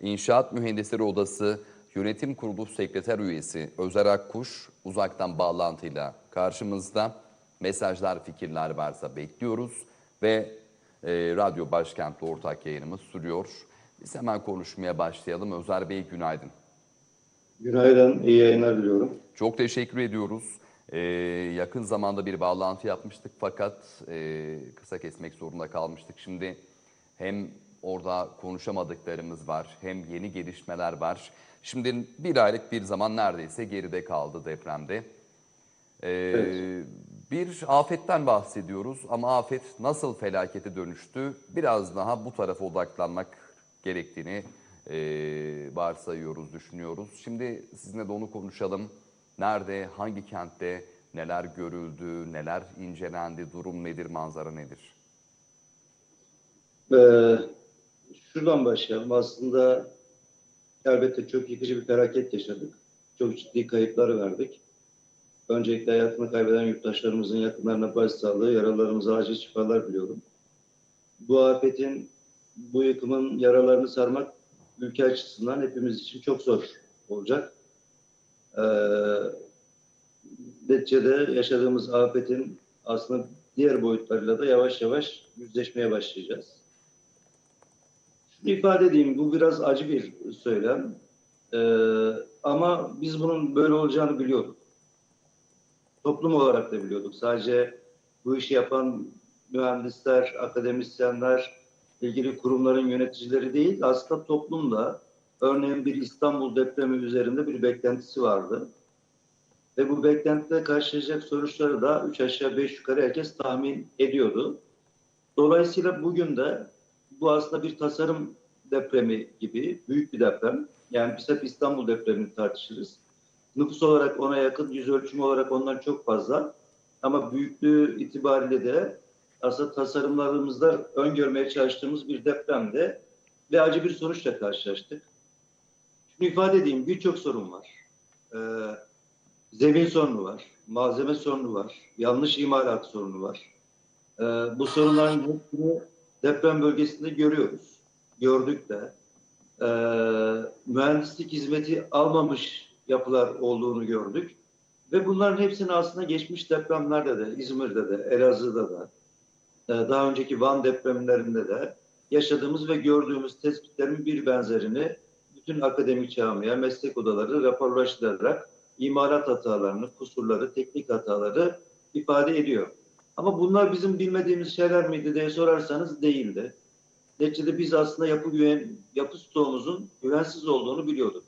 İnşaat Mühendisleri Odası Yönetim Kurulu Sekreter Üyesi Özer Akkuş uzaktan bağlantıyla karşımızda. Mesajlar, fikirler varsa bekliyoruz ve e, Radyo Başkent'le ortak yayınımız sürüyor. Biz hemen konuşmaya başlayalım. Özer Bey günaydın. Günaydın, iyi yayınlar diliyorum. Çok teşekkür ediyoruz. Ee, yakın zamanda bir bağlantı yapmıştık fakat e, kısa kesmek zorunda kalmıştık. Şimdi hem orada konuşamadıklarımız var hem yeni gelişmeler var. Şimdi bir aylık bir zaman neredeyse geride kaldı depremde. Ee, Evet. Bir afetten bahsediyoruz ama afet nasıl felakete dönüştü? Biraz daha bu tarafa odaklanmak gerektiğini e, varsayıyoruz, düşünüyoruz. Şimdi sizinle de onu konuşalım. Nerede, hangi kentte neler görüldü, neler incelendi, durum nedir, manzara nedir? Ee, şuradan başlayalım. Aslında elbette çok yıkıcı bir felaket yaşadık. Çok ciddi kayıplar verdik. Öncelikle hayatını kaybeden yurttaşlarımızın yakınlarına başsağlığı, yaralarımıza acil şifalar diliyorum. Bu afetin, bu yıkımın yaralarını sarmak ülke açısından hepimiz için çok zor olacak. Ee, neticede yaşadığımız afetin aslında diğer boyutlarıyla da yavaş yavaş yüzleşmeye başlayacağız. İfade edeyim, bu biraz acı bir söylem. Ee, ama biz bunun böyle olacağını biliyorduk. Toplum olarak da biliyorduk. Sadece bu işi yapan mühendisler, akademisyenler, ilgili kurumların yöneticileri değil, aslında toplum da örneğin bir İstanbul depremi üzerinde bir beklentisi vardı. Ve bu beklentide karşılayacak sonuçları da üç aşağı beş yukarı herkes tahmin ediyordu. Dolayısıyla bugün de bu aslında bir tasarım depremi gibi büyük bir deprem. Yani biz hep İstanbul depremini tartışırız. Nüfus olarak ona yakın, yüz ölçümü olarak ondan çok fazla. Ama büyüklüğü itibariyle de aslında tasarımlarımızda öngörmeye çalıştığımız bir depremde ve acı bir sonuçla karşılaştık. Şunu ifade edeyim, birçok sorun var. Ee, zemin sorunu var, malzeme sorunu var, yanlış imalat sorunu var. Ee, bu sorunların hepsini deprem bölgesinde görüyoruz. Gördük de. Ee, mühendislik hizmeti almamış yapılar olduğunu gördük. Ve bunların hepsini aslında geçmiş depremlerde de, İzmir'de de, Elazığ'da da, e, daha önceki Van depremlerinde de yaşadığımız ve gördüğümüz tespitlerin bir benzerini bütün akademik camiye, meslek odaları raporlaştırarak imalat hatalarını, kusurları, teknik hataları ifade ediyor. Ama bunlar bizim bilmediğimiz şeyler miydi diye sorarsanız değildi. Neticede biz aslında yapı güven, yapı stoğumuzun güvensiz olduğunu biliyorduk.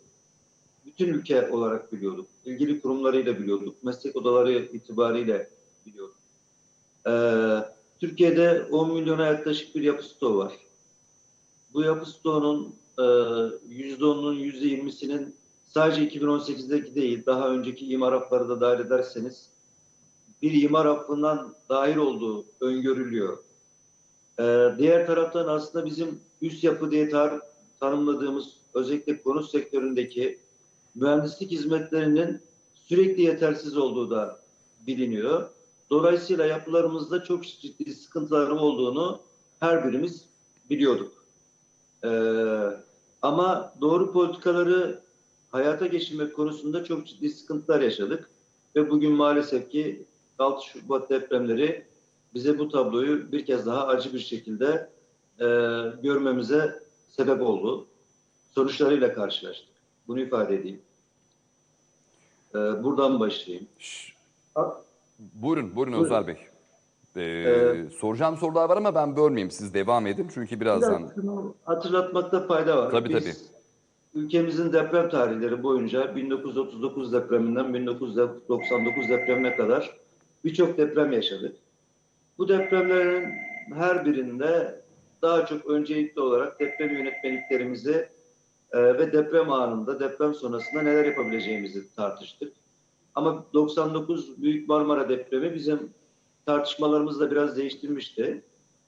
Bütün ülke olarak biliyorduk. İlgili kurumlarıyla biliyorduk. Meslek odaları itibariyle biliyorduk. Ee, Türkiye'de 10 milyona yaklaşık bir yapı stoğu var. Bu yapı stoğunun e, %10'unun %20'sinin sadece 2018'deki değil, daha önceki imar da dahil ederseniz bir imar hakkından dahil olduğu öngörülüyor. Ee, diğer taraftan aslında bizim üst yapı diye tar- tanımladığımız özellikle konut sektöründeki mühendislik hizmetlerinin sürekli yetersiz olduğu da biliniyor. Dolayısıyla yapılarımızda çok ciddi sıkıntılar olduğunu her birimiz biliyorduk. Ee, ama doğru politikaları hayata geçirmek konusunda çok ciddi sıkıntılar yaşadık. Ve bugün maalesef ki 6 Şubat depremleri bize bu tabloyu bir kez daha acı bir şekilde e, görmemize sebep oldu. Sonuçlarıyla karşılaştık. Bunu ifade edeyim. E, buradan başlayayım. Ha, Buyurun, buyurun Buyurun. Bey. Ee, Ee, soracağım sorular var ama ben bölmeyeyim. Siz devam edin çünkü birazdan... Biraz hatırlatmakta fayda var. Tabii, Biz tabii. ülkemizin deprem tarihleri boyunca 1939 depreminden 1999 depremine kadar birçok deprem yaşadık. Bu depremlerin her birinde daha çok öncelikli olarak deprem yönetmeliklerimizi e, ve deprem anında, deprem sonrasında neler yapabileceğimizi tartıştık. Ama 99 Büyük Marmara depremi bizim tartışmalarımızı da biraz değiştirmişti.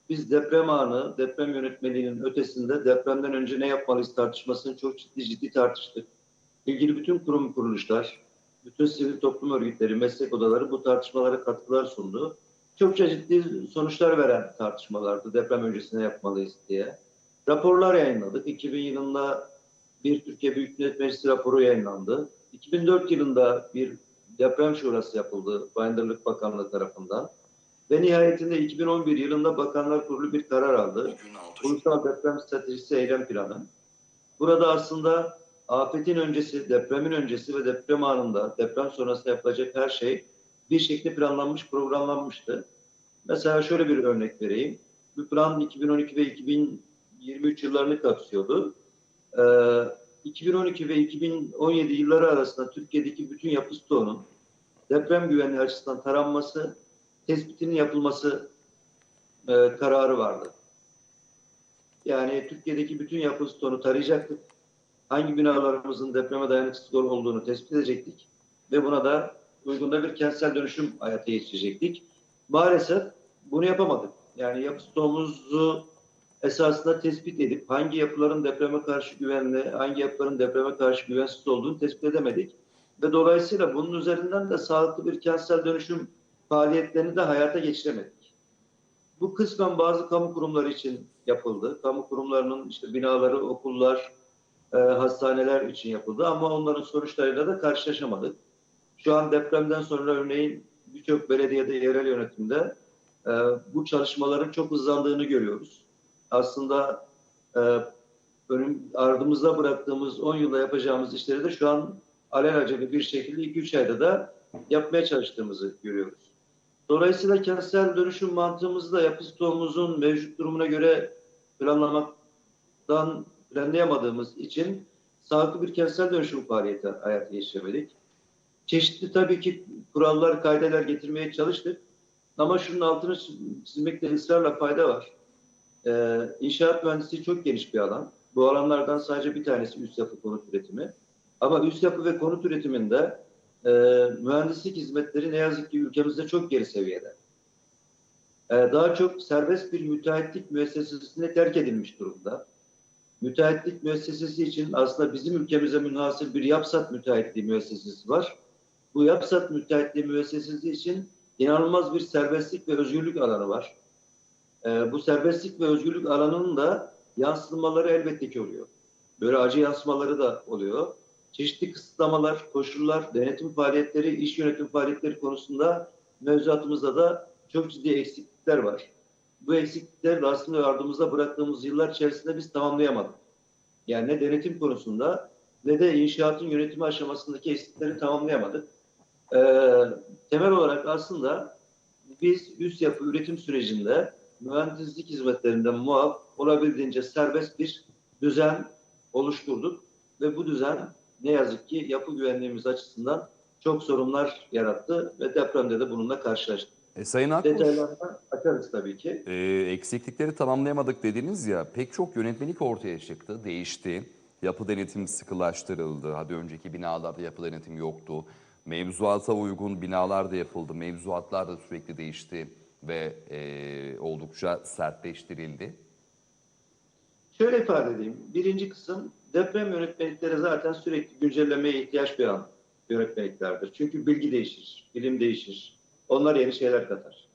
Biz deprem anı, deprem yönetmeliğinin ötesinde depremden önce ne yapmalıyız tartışmasını çok ciddi ciddi tartıştık. İlgili bütün kurum kuruluşlar, bütün sivil toplum örgütleri, meslek odaları bu tartışmalara katkılar sundu. Çokça ciddi sonuçlar veren tartışmalardı deprem öncesinde yapmalıyız diye. Raporlar yayınladık. 2000 yılında bir Türkiye Büyük Millet Meclisi raporu yayınlandı. 2004 yılında bir deprem şurası yapıldı Bayındırlık Bakanlığı tarafından. Ve nihayetinde 2011 yılında Bakanlar Kurulu bir karar aldı. Ulusal Deprem Stratejisi Eylem Planı. Burada aslında afetin öncesi, depremin öncesi ve deprem anında, deprem sonrası yapılacak her şey bir şekilde planlanmış, programlanmıştı. Mesela şöyle bir örnek vereyim. Bu plan 2012 ve 2023 yıllarını kapsıyordu. Ee, 2012 ve 2017 yılları arasında Türkiye'deki bütün yapı stoğunun deprem güvenliği açısından taranması, tespitinin yapılması e, kararı vardı. Yani Türkiye'deki bütün yapı stoğunu tarayacaktık. Hangi binalarımızın depreme dayanıksız olduğunu tespit edecektik. Ve buna da uygunda bir kentsel dönüşüm hayata geçirecektik. Maalesef bunu yapamadık. Yani yapı stoğumuzu esasında tespit edip hangi yapıların depreme karşı güvenli, hangi yapıların depreme karşı güvensiz olduğunu tespit edemedik. Ve dolayısıyla bunun üzerinden de sağlıklı bir kentsel dönüşüm faaliyetlerini de hayata geçiremedik. Bu kısmen bazı kamu kurumları için yapıldı. Kamu kurumlarının işte binaları, okullar, e, hastaneler için yapıldı ama onların sonuçlarıyla da karşılaşamadık. Şu an depremden sonra örneğin birçok belediyede, yerel yönetimde e, bu çalışmaların çok hızlandığını görüyoruz. Aslında e, önüm, ardımızda bıraktığımız 10 yılda yapacağımız işleri de şu an alelacele bir şekilde 2-3 ayda da yapmaya çalıştığımızı görüyoruz. Dolayısıyla kentsel dönüşüm mantığımızı da yapı stoğumuzun mevcut durumuna göre planlamaktan planlayamadığımız için sağlıklı bir kentsel dönüşüm faaliyeti hayata geçiremedik. Çeşitli tabii ki kurallar, kaideler getirmeye çalıştık. Ama şunun altını çizmekte ısrarla fayda var. Ee, inşaat mühendisliği çok geniş bir alan. Bu alanlardan sadece bir tanesi üst yapı konut üretimi. Ama üst yapı ve konut üretiminde e, mühendislik hizmetleri ne yazık ki ülkemizde çok geri seviyede. E, daha çok serbest bir müteahhitlik müessesesine terk edilmiş durumda. Müteahhitlik müessesesi için aslında bizim ülkemize münhasır bir yapsat müteahhitliği müessesesi var. Bu yapsat müteahhitliği müessesesi için inanılmaz bir serbestlik ve özgürlük alanı var. E, bu serbestlik ve özgürlük alanının da yansımaları elbette ki oluyor. Böyle acı yansımaları da oluyor çeşitli kısıtlamalar, koşullar, denetim faaliyetleri, iş yönetim faaliyetleri konusunda mevzuatımızda da çok ciddi eksiklikler var. Bu eksiklikler aslında yardımımıza bıraktığımız yıllar içerisinde biz tamamlayamadık. Yani ne denetim konusunda ne de inşaatın yönetimi aşamasındaki eksiklikleri tamamlayamadık. Ee, temel olarak aslında biz üst yapı üretim sürecinde mühendislik hizmetlerinden muaf olabildiğince serbest bir düzen oluşturduk ve bu düzen ne yazık ki yapı güvenliğimiz açısından çok sorunlar yarattı ve depremde de bununla karşılaştık. E, Sayın Akkuş, açarız tabii ki. e, eksiklikleri tamamlayamadık dediniz ya, pek çok yönetmelik ortaya çıktı, değişti. Yapı denetim sıkılaştırıldı. Hadi önceki binalarda yapı denetim yoktu. Mevzuata uygun binalar da yapıldı. Mevzuatlar da sürekli değişti ve e, oldukça sertleştirildi. Şöyle ifade edeyim. Birinci kısım deprem yönetmelikleri zaten sürekli güncellemeye ihtiyaç duyan yönetmeliklerdir. Çünkü bilgi değişir, bilim değişir. Onlar yeni şeyler katar.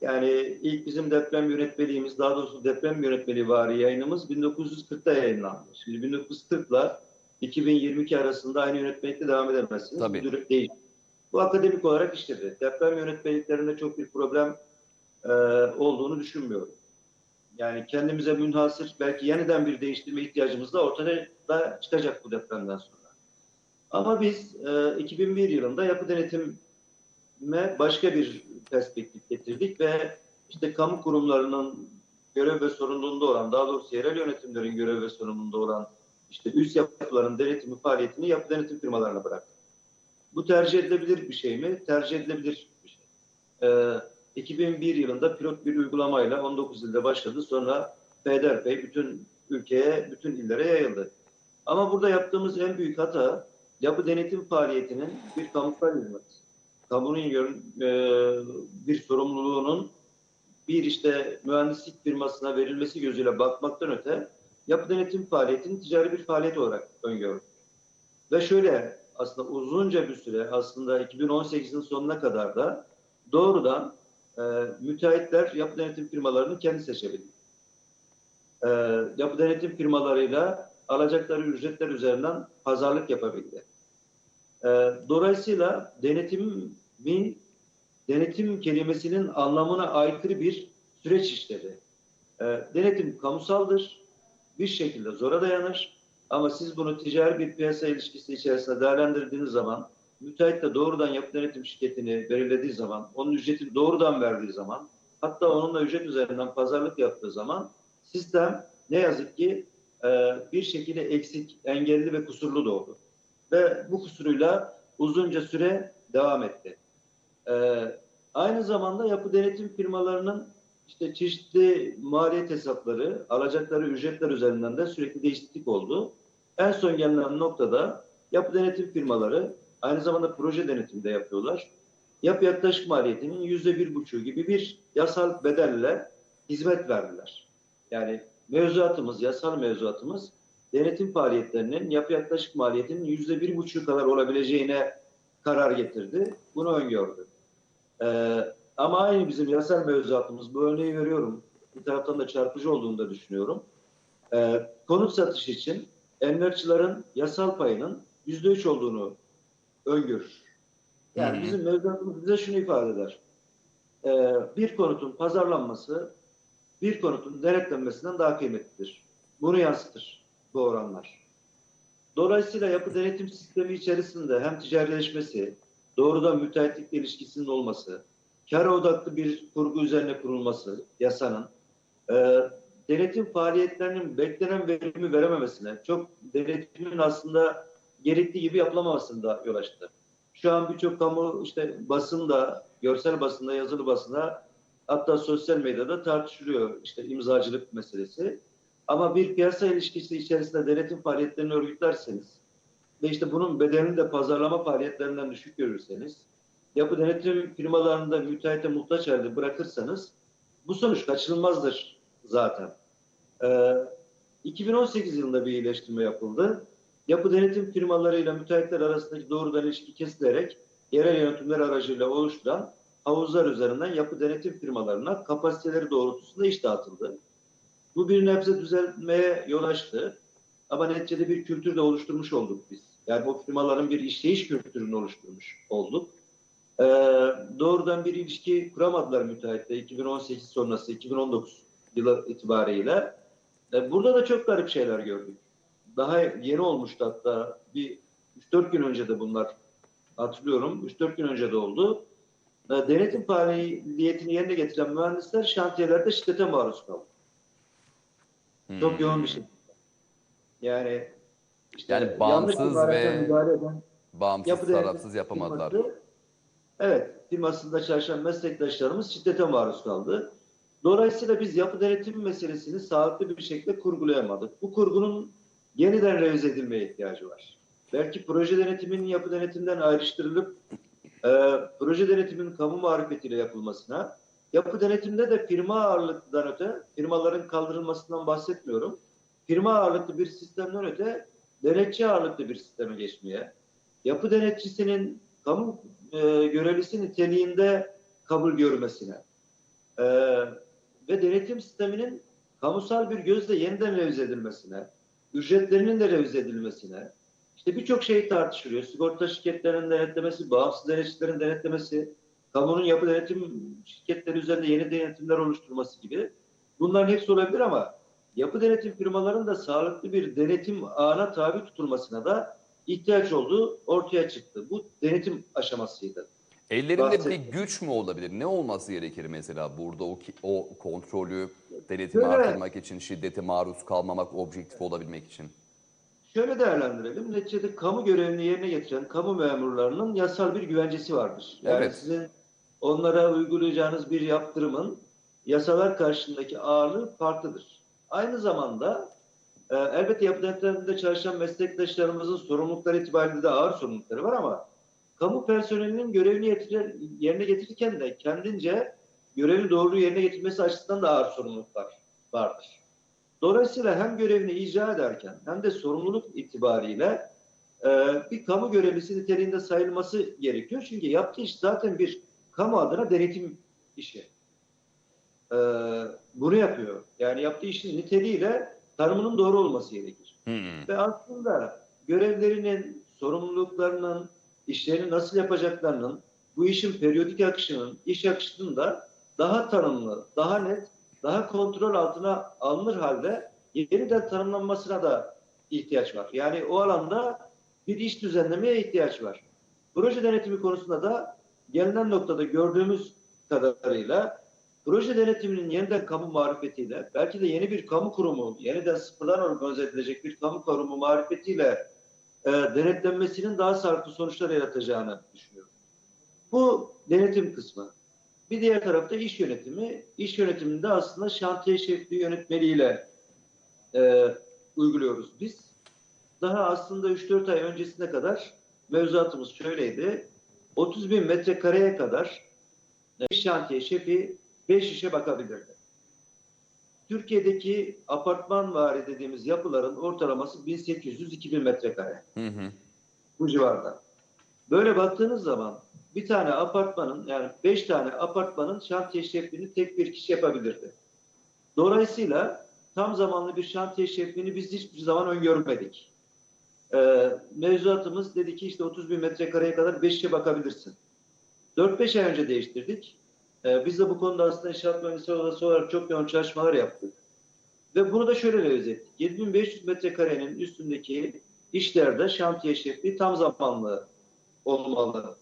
Yani ilk bizim deprem yönetmeliğimiz, daha doğrusu deprem yönetmeliği vari yayınımız 1940'ta yayınlandı. Şimdi 1940 ile 2022 arasında aynı yönetmelikte devam edemezsiniz. Tabii. Bu değil. Bu akademik olarak işledi. Deprem yönetmeliklerinde çok bir problem e, olduğunu düşünmüyorum. Yani kendimize münhasır belki yeniden bir değiştirme ihtiyacımız da ortaya da çıkacak bu depremden sonra. Ama biz e, 2001 yılında yapı denetime başka bir perspektif getirdik ve işte kamu kurumlarının görev ve sorumluluğunda olan, daha doğrusu yerel yönetimlerin görev ve sorumluluğunda olan işte üst yapıların denetimi faaliyetini yapı denetim firmalarına bıraktık. Bu tercih edilebilir bir şey mi? Tercih edilebilir bir şey. Ee, 2001 yılında pilot bir uygulamayla 19 ilde başladı. Sonra peyderpey bütün ülkeye, bütün illere yayıldı. Ama burada yaptığımız en büyük hata yapı denetim faaliyetinin bir kamusal hizmet. Kamunun yön, e, bir sorumluluğunun bir işte mühendislik firmasına verilmesi gözüyle bakmaktan öte yapı denetim faaliyetini ticari bir faaliyet olarak öngördük. Ve şöyle aslında uzunca bir süre aslında 2018'in sonuna kadar da doğrudan e, müteahhitler yapı denetim firmalarını kendi seçebilir. E, yapı denetim firmalarıyla alacakları ücretler üzerinden pazarlık yapabildi. Ee, dolayısıyla denetimin denetim kelimesinin anlamına aykırı bir süreç işledi. Ee, denetim kamusaldır, bir şekilde zora dayanır ama siz bunu ticari bir piyasa ilişkisi içerisinde değerlendirdiğiniz zaman müteahhit de doğrudan yapı denetim şirketini belirlediği zaman, onun ücretini doğrudan verdiği zaman, hatta onunla ücret üzerinden pazarlık yaptığı zaman sistem ne yazık ki e, bir şekilde eksik, engelli ve kusurlu doğdu. Ve bu kusuruyla uzunca süre devam etti. E, aynı zamanda yapı denetim firmalarının işte çeşitli maliyet hesapları, alacakları ücretler üzerinden de sürekli değişiklik oldu. En son gelinen noktada yapı denetim firmaları aynı zamanda proje denetimi de yapıyorlar. Yapı yaklaşık maliyetinin yüzde bir buçuğu gibi bir yasal bedelle hizmet verdiler. Yani mevzuatımız, yasal mevzuatımız denetim faaliyetlerinin yapı yaklaşık maliyetinin yüzde bir buçuğu kadar olabileceğine karar getirdi. Bunu öngördü. Ee, ama aynı bizim yasal mevzuatımız, bu örneği veriyorum. Bir taraftan da çarpıcı olduğunu da düşünüyorum. Ee, konut satış için emlakçıların yasal payının yüzde üç olduğunu öngörür. Yani hı. bizim mevzuatımız bize şunu ifade eder. Ee, bir konutun pazarlanması bir konutun denetlenmesinden daha kıymetlidir. Bunu yansıtır bu oranlar. Dolayısıyla yapı denetim sistemi içerisinde hem ticarileşmesi, doğrudan müteahhitlikle ilişkisinin olması, kar odaklı bir kurgu üzerine kurulması yasanın, e, denetim faaliyetlerinin beklenen verimi verememesine, çok denetimin aslında gerektiği gibi yapılamamasına da yol açtı. Şu an birçok kamu işte basında, görsel basında, yazılı basında hatta sosyal medyada tartışılıyor işte imzacılık meselesi. Ama bir piyasa ilişkisi içerisinde denetim faaliyetlerini örgütlerseniz ve işte bunun bedelini de pazarlama faaliyetlerinden düşük görürseniz, yapı denetim firmalarında müteahhite muhtaç halde bırakırsanız bu sonuç kaçınılmazdır zaten. Ee, 2018 yılında bir iyileştirme yapıldı. Yapı denetim firmalarıyla müteahhitler arasındaki doğrudan ilişki kesilerek yerel yönetimler aracıyla oluşturan havuzlar üzerinden yapı denetim firmalarına kapasiteleri doğrultusunda iş dağıtıldı. Bu bir nebze düzelmeye yol açtı. Ama neticede bir kültür de oluşturmuş olduk biz. Yani bu firmaların bir işleyiş kültürünü oluşturmuş olduk. Ee, doğrudan bir ilişki kuramadılar müteahhitle 2018 sonrası 2019 yılı itibariyle. Ee, burada da çok garip şeyler gördük. Daha yeni olmuştu hatta bir 3-4 gün önce de bunlar hatırlıyorum. 3-4 gün önce de oldu. Ee, denetim faaliyetini yerine getiren mühendisler şantiyelerde şiddete maruz kaldı. Çok Hmm. yoğun bir şey. Yani Yani yanlış bağımsız ve eden Bağımsız tarafsız yapamadılar. firması- evet, firmasında çalışan meslektaşlarımız şiddete maruz kaldı. Dolayısıyla biz yapı denetim meselesini sağlıklı bir şekilde kurgulayamadık. Bu kurgunun yeniden revize edilmeye ihtiyacı var. Belki proje denetiminin yapı denetimden ayrıştırılıp e, proje denetiminin kamu marifetiyle yapılmasına, yapı denetimde de firma ağırlıklıdan öte, firmaların kaldırılmasından bahsetmiyorum. Firma ağırlıklı bir sistemden öte denetçi ağırlıklı bir sisteme geçmeye, yapı denetçisinin kamu e, görevlisi niteliğinde kabul görmesine e, ve denetim sisteminin kamusal bir gözle yeniden revize edilmesine, ücretlerinin de revize edilmesine, işte birçok şey tartışılıyor. Sigorta şirketlerinin denetlemesi, bağımsız denetçilerin denetlemesi, kamunun yapı denetim şirketleri üzerinde yeni denetimler oluşturması gibi. Bunların hepsi olabilir ama yapı denetim firmalarının da sağlıklı bir denetim ağına tabi tutulmasına da ihtiyaç olduğu ortaya çıktı. Bu denetim aşamasıydı. Ellerinde Bahset- bir güç mü olabilir? Ne olması gerekir mesela burada o, ki- o kontrolü, denetimi Şöyle- artırmak için, şiddete maruz kalmamak, objektif olabilmek için? Şöyle değerlendirelim. Neticede kamu görevini yerine getiren kamu memurlarının yasal bir güvencesi vardır. Yani Evet. sizin onlara uygulayacağınız bir yaptırımın yasalar karşısındaki ağırlığı farklıdır. Aynı zamanda e, elbette yapı denetlerinde çalışan meslektaşlarımızın sorumlulukları itibariyle de ağır sorumlulukları var ama kamu personelinin görevini yetirir- yerine getirirken de kendince görevi doğru yerine getirmesi açısından da ağır sorumluluklar vardır. Dolayısıyla hem görevini icra ederken hem de sorumluluk itibariyle e, bir kamu görevlisi niteliğinde sayılması gerekiyor. Çünkü yaptığı iş zaten bir kamu adına denetim işi. E, bunu yapıyor. Yani yaptığı işin niteliğiyle tanımının doğru olması gerekir. Hı. Ve aslında görevlerinin, sorumluluklarının, işlerini nasıl yapacaklarının, bu işin periyodik akışının, iş akışının da daha tanımlı, daha net, daha kontrol altına alınır halde yeniden tanımlanmasına da ihtiyaç var. Yani o alanda bir iş düzenlemeye ihtiyaç var. Proje denetimi konusunda da gelinen noktada gördüğümüz kadarıyla proje denetiminin yeniden kamu marifetiyle, belki de yeni bir kamu kurumu, yeniden sıfırdan organize edilecek bir kamu kurumu marifetiyle e, denetlenmesinin daha sağlıklı sonuçlar yaratacağını düşünüyorum. Bu denetim kısmı. Bir diğer tarafta iş yönetimi. İş yönetiminde aslında şantiye şefliği yönetmeliğiyle e, uyguluyoruz biz. Daha aslında 3-4 ay öncesine kadar mevzuatımız şöyleydi. 30 bin metrekareye kadar e, şantiye şefi 5 işe bakabilirdi. Türkiye'deki apartman vari dediğimiz yapıların ortalaması 1800-2000 metrekare Hı hı. bu civarda. Böyle baktığınız zaman bir tane apartmanın yani beş tane apartmanın şantiye şefliğini tek bir kişi yapabilirdi. Dolayısıyla tam zamanlı bir şantiye şefliğini biz hiçbir zaman öngörmedik. Ee, mevzuatımız dedi ki işte 30 bin metrekareye kadar 5 işe bakabilirsin. 4-5 ay önce değiştirdik. Ee, biz de bu konuda aslında inşaat mühendisleri odası olarak çok yoğun çalışmalar yaptık. Ve bunu da şöyle revize ettik. 7500 metrekarenin üstündeki işlerde şantiye şefliği tam zamanlı olmalı,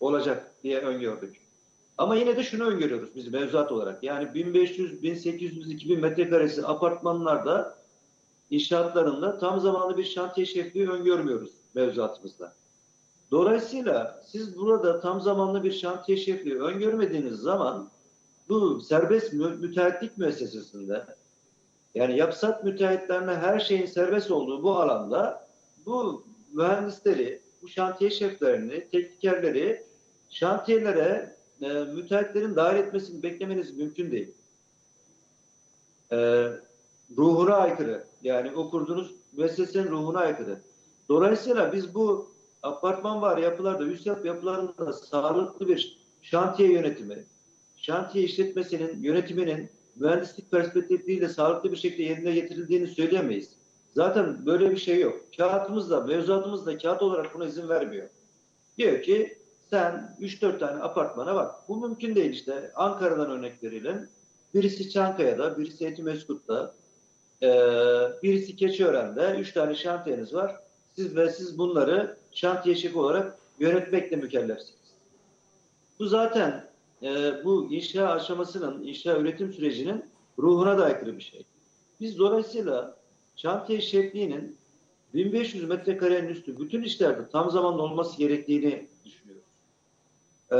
olacak diye öngördük. Ama yine de şunu öngörüyoruz biz mevzuat olarak. Yani 1500, 1800, 2000 metrekaresi apartmanlarda inşaatlarında tam zamanlı bir şantiye şefliği öngörmüyoruz mevzuatımızda. Dolayısıyla siz burada tam zamanlı bir şantiye şefliği öngörmediğiniz zaman bu serbest mü- müteahhitlik müessesesinde yani yapsat müteahhitlerine her şeyin serbest olduğu bu alanda bu mühendisleri, bu şantiye şeflerini, teknikerleri şantiyelere e, müteahhitlerin dahil etmesini beklemeniz mümkün değil. E, ruhuna aykırı. Yani o müessesenin ruhuna aykırı. Dolayısıyla biz bu apartman var yapılarda, üst yapı yapılarında sağlıklı bir şantiye yönetimi, şantiye işletmesinin, yönetiminin mühendislik perspektifiyle sağlıklı bir şekilde yerine getirildiğini söyleyemeyiz. Zaten böyle bir şey yok. Kağıtımızda, mevzuatımızda kağıt olarak buna izin vermiyor. Diyor ki sen 3-4 tane apartmana bak. Bu mümkün değil işte. Ankara'dan örnek verelim. Birisi Çankaya'da, birisi Etimeskut'ta, ee, birisi Keçiören'de. 3 tane şantiyeniz var. Siz ve siz bunları şantiye şefi olarak yönetmekle mükellefsiniz. Bu zaten e, bu inşa aşamasının, inşa üretim sürecinin ruhuna da aykırı bir şey. Biz dolayısıyla şantiye şefliğinin 1500 metrekarenin üstü bütün işlerde tam zamanlı olması gerektiğini düşünüyoruz. Ee,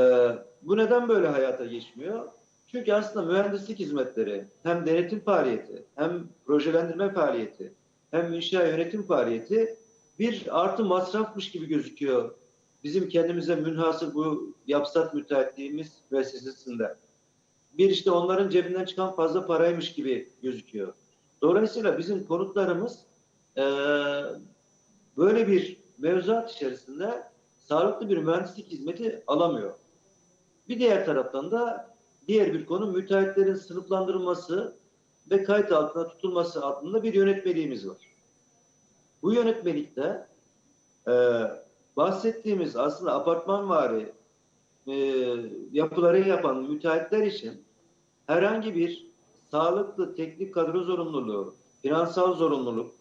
bu neden böyle hayata geçmiyor? Çünkü aslında mühendislik hizmetleri hem denetim faaliyeti, hem projelendirme faaliyeti, hem inşa yönetim faaliyeti bir artı masrafmış gibi gözüküyor. Bizim kendimize münhasır bu yapsat müteahhitliğimiz müessesesinde. Bir işte onların cebinden çıkan fazla paraymış gibi gözüküyor. Dolayısıyla bizim konutlarımız eee, böyle bir mevzuat içerisinde sağlıklı bir mühendislik hizmeti alamıyor. Bir diğer taraftan da diğer bir konu müteahhitlerin sınıflandırılması ve kayıt altına tutulması adında bir yönetmeliğimiz var. Bu yönetmelikte eee bahsettiğimiz aslında apartmanvari e, yapıları yapan müteahhitler için herhangi bir sağlıklı teknik kadro zorunluluğu, finansal zorunluluk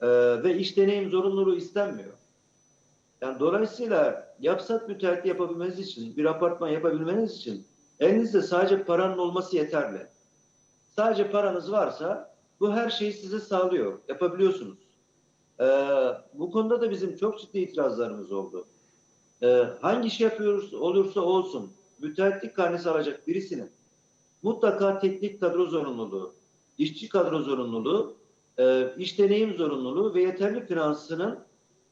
e, ve iş deneyim zorunluluğu istenmiyor. Yani dolayısıyla yapsat müteahhit yapabilmeniz için, bir apartman yapabilmeniz için elinizde sadece paranın olması yeterli. Sadece paranız varsa bu her şeyi size sağlıyor. Yapabiliyorsunuz. Ee, bu konuda da bizim çok ciddi itirazlarımız oldu. Ee, hangi iş yapıyoruz olursa olsun müteahhitlik karnesi alacak birisinin mutlaka teknik kadro zorunluluğu, işçi kadro zorunluluğu, e, iş deneyim zorunluluğu ve yeterli finansının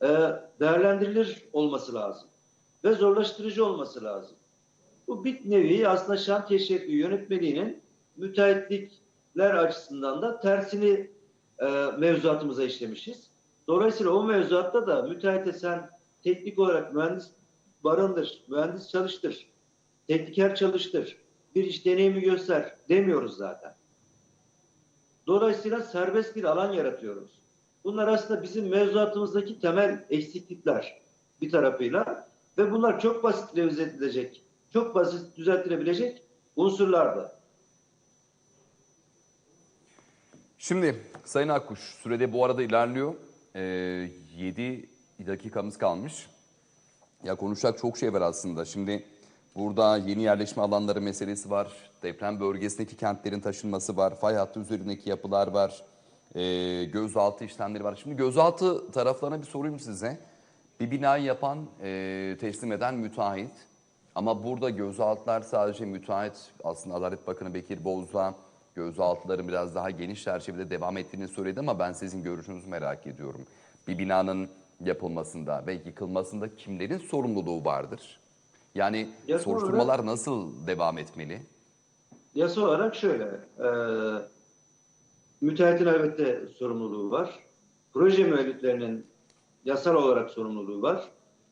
e, değerlendirilir olması lazım. Ve zorlaştırıcı olması lazım. Bu bir nevi aslında şantiye şekli yönetmeliğinin müteahhitlikler açısından da tersini e, mevzuatımıza işlemişiz. Dolayısıyla o mevzuatta da müteahhite sen teknik olarak mühendis barındır, mühendis çalıştır, tekniker çalıştır, bir iş deneyimi göster demiyoruz zaten. Dolayısıyla serbest bir alan yaratıyoruz. Bunlar aslında bizim mevzuatımızdaki temel eksiklikler bir tarafıyla ve bunlar çok basit revize edilecek, çok basit düzeltilebilecek unsurlardı. Şimdi Sayın Akkuş sürede bu arada ilerliyor. Ee, 7 dakikamız kalmış. Ya konuşacak çok şey var aslında. Şimdi burada yeni yerleşme alanları meselesi var. Deprem bölgesindeki kentlerin taşınması var. Fay hattı üzerindeki yapılar var. Ee, gözaltı işlemleri var. Şimdi gözaltı taraflarına bir sorayım size. Bir binayı yapan, e, teslim eden müteahhit. Ama burada gözaltılar sadece müteahhit aslında Adalet Bakanı Bekir Bozdağ gözaltıların biraz daha geniş çerçevede devam ettiğini söyledi ama ben sizin görüşünüzü merak ediyorum. Bir binanın yapılmasında ve yıkılmasında kimlerin sorumluluğu vardır? Yani Yasa soruşturmalar nasıl devam etmeli? Yasa olarak şöyle, e, müteahhitin elbette sorumluluğu var. Proje müelliflerinin yasal olarak sorumluluğu var.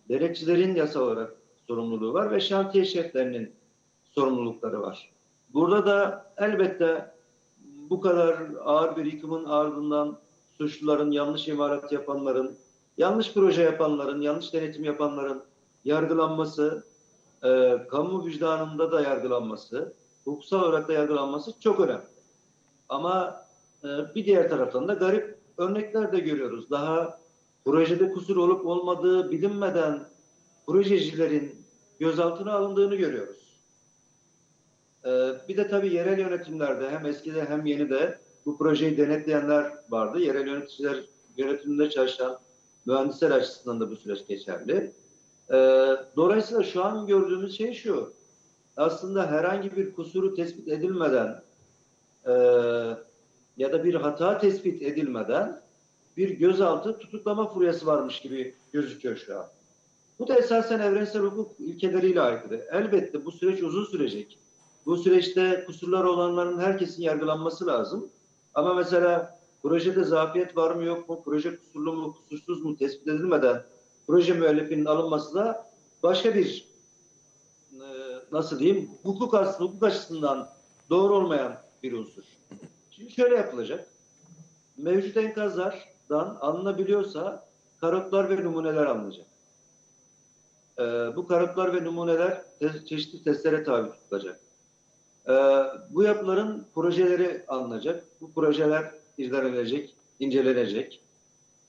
Denetçilerin yasal olarak sorumluluğu var ve şantiye şeflerinin sorumlulukları var. Burada da elbette bu kadar ağır bir yıkımın ardından suçluların, yanlış imalat yapanların, yanlış proje yapanların, yanlış denetim yapanların yargılanması, e, kamu vicdanında da yargılanması, hukuksal olarak da yargılanması çok önemli. Ama e, bir diğer taraftan da garip örnekler de görüyoruz. Daha projede kusur olup olmadığı bilinmeden projecilerin gözaltına alındığını görüyoruz. E, bir de tabii yerel yönetimlerde hem eskide hem yenide bu projeyi denetleyenler vardı. Yerel yöneticiler yönetiminde çalışan mühendisler açısından da bu süreç geçerli. E, dolayısıyla şu an gördüğümüz şey şu. Aslında herhangi bir kusuru tespit edilmeden e, ya da bir hata tespit edilmeden bir gözaltı tutuklama furyası varmış gibi gözüküyor şu an. Bu da esasen evrensel hukuk ilkeleriyle aykırı. Elbette bu süreç uzun sürecek. Bu süreçte kusurlar olanların herkesin yargılanması lazım. Ama mesela projede zafiyet var mı yok mu, proje kusurlu mu, kusursuz mu tespit edilmeden proje müellifinin alınması da başka bir e, nasıl diyeyim hukuk, as- hukuk açısından doğru olmayan bir unsur. Şimdi şöyle yapılacak. Mevcut enkazlardan alınabiliyorsa karotlar ve numuneler alınacak. Ee, bu karotlar ve numuneler çeşitli testlere tabi tutulacak. Ee, bu yapıların projeleri alınacak. Bu projeler irdelenebilecek, incelenecek.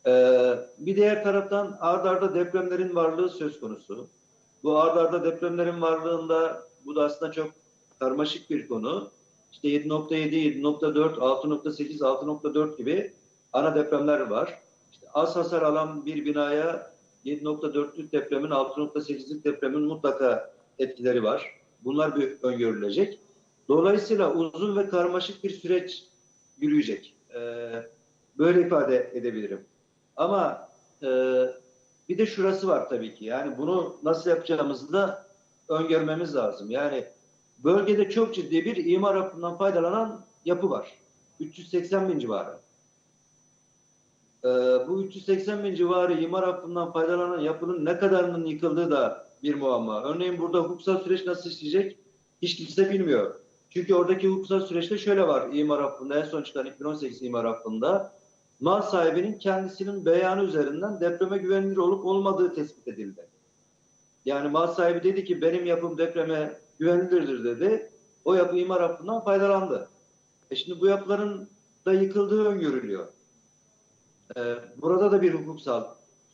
Ee, bir diğer taraftan ard arda depremlerin varlığı söz konusu. Bu ard arda depremlerin varlığında bu da aslında çok karmaşık bir konu. İşte 7.7, 7.4, 6.8, 6.4 gibi ana depremler var. İşte az hasar alan bir binaya 7.4'lük depremin, 6.8'lik depremin mutlaka etkileri var. Bunlar bir öngörülecek. Dolayısıyla uzun ve karmaşık bir süreç yürüyecek. Ee, böyle ifade edebilirim. Ama e, bir de şurası var tabii ki. Yani bunu nasıl yapacağımızı da öngörmemiz lazım. Yani bölgede çok ciddi bir imar hakkından faydalanan yapı var. 380 bin civarı. Ee, bu 380 bin civarı imar hakkından faydalanan yapının ne kadarının yıkıldığı da bir muamma. Örneğin burada hukuksal süreç nasıl işleyecek hiç kimse bilmiyor. Çünkü oradaki hukuksal süreçte şöyle var imar hakkında en son çıkan 2018 imar hakkında mal sahibinin kendisinin beyanı üzerinden depreme güvenilir olup olmadığı tespit edildi. Yani mal sahibi dedi ki benim yapım depreme güvenilirdir dedi. O yapı imar hakkından faydalandı. E şimdi bu yapıların da yıkıldığı öngörülüyor. Ee, burada da bir hukuksal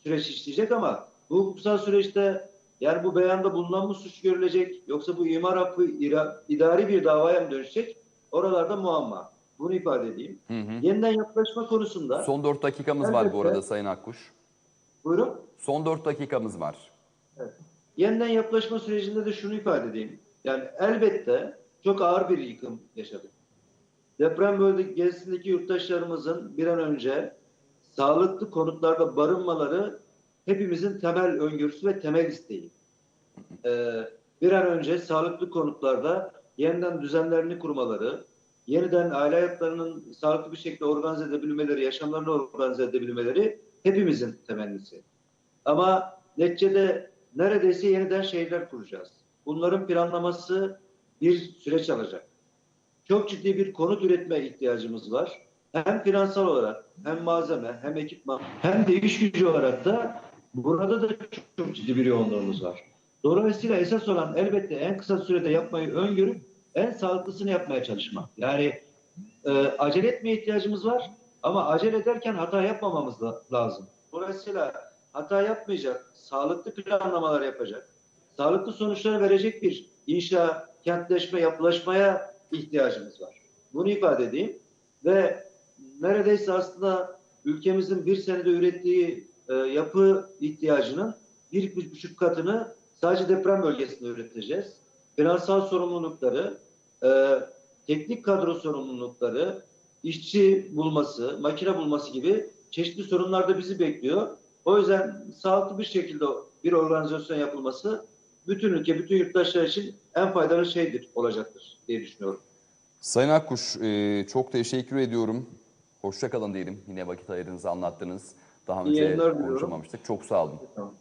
süreç işleyecek ama bu hukuksal süreçte yani bu beyanda bulunan mı suç görülecek yoksa bu imar hakkı idari bir davaya mı dönüşecek? Oralarda muamma. Bunu ifade edeyim. Hı hı. Yeniden yapılaşma konusunda Son 4 dakikamız var bu arada Sayın Akkuş. buyurun. Son 4 dakikamız var. Yeniden yapılaşma sürecinde de şunu ifade edeyim. Yani elbette çok ağır bir yıkım yaşadık. Deprem bölgesindeki yurttaşlarımızın bir an önce sağlıklı konutlarda barınmaları hepimizin temel öngörüsü ve temel isteği. Ee, bir an önce sağlıklı konutlarda yeniden düzenlerini kurmaları, yeniden aile hayatlarının sağlıklı bir şekilde organize edebilmeleri, yaşamlarını organize edebilmeleri hepimizin temennisi. Ama neticede neredeyse yeniden şehirler kuracağız. Bunların planlaması bir süreç alacak. Çok ciddi bir konut üretme ihtiyacımız var. hem finansal olarak hem malzeme hem ekipman hem de iş gücü olarak da burada da çok, ciddi bir yoğunluğumuz var. Dolayısıyla esas olan elbette en kısa sürede yapmayı öngörüp en sağlıklısını yapmaya çalışmak. Yani e, acele etmeye ihtiyacımız var ama acele ederken hata yapmamamız da lazım. Dolayısıyla hata yapmayacak, sağlıklı planlamalar yapacak, sağlıklı sonuçlar verecek bir inşa, kentleşme, yapılaşmaya ihtiyacımız var. Bunu ifade edeyim ve neredeyse aslında ülkemizin bir senede ürettiği e, yapı ihtiyacının bir, bir buçuk katını sadece deprem bölgesinde üreteceğiz. Finansal sorumlulukları, e, teknik kadro sorumlulukları, işçi bulması, makine bulması gibi çeşitli sorunlar da bizi bekliyor. O yüzden sağlıklı bir şekilde bir organizasyon yapılması bütün ülke, bütün yurttaşlar için en faydalı şeydir, olacaktır diye düşünüyorum. Sayın Akkuş e, çok teşekkür ediyorum. Hoşça kalın diyelim. Yine vakit ayırdınız, anlattınız. Daha önce konuşamamıştık. Çok sağ olun. Tamam.